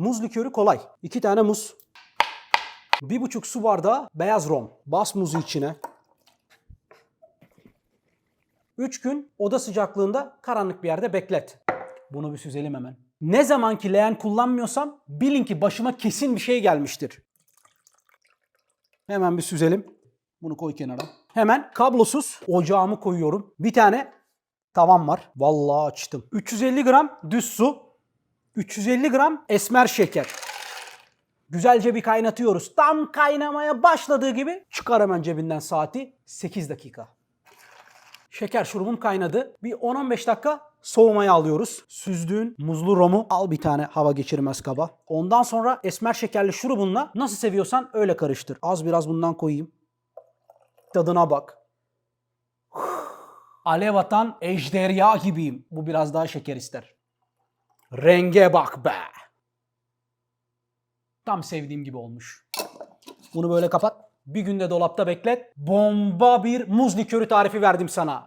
Muz likörü kolay. 2 tane muz. 1,5 su bardağı beyaz rom. Bas muzu içine. 3 gün oda sıcaklığında karanlık bir yerde beklet. Bunu bir süzelim hemen. Ne zaman ki leğen kullanmıyorsam bilin ki başıma kesin bir şey gelmiştir. Hemen bir süzelim. Bunu koy kenara. Hemen kablosuz ocağımı koyuyorum. Bir tane tavam var. Vallahi açtım. 350 gram düz su. 350 gram esmer şeker. Güzelce bir kaynatıyoruz. Tam kaynamaya başladığı gibi çıkar hemen cebinden saati 8 dakika. Şeker şurubum kaynadı. Bir 10-15 dakika soğumaya alıyoruz. Süzdüğün muzlu romu al bir tane hava geçirmez kaba. Ondan sonra esmer şekerli şurubunla nasıl seviyorsan öyle karıştır. Az biraz bundan koyayım. Tadına bak. Alev atan ejderha gibiyim. Bu biraz daha şeker ister. Renge bak be. Tam sevdiğim gibi olmuş. Bunu böyle kapat. Bir günde dolapta beklet. Bomba bir muz likörü tarifi verdim sana.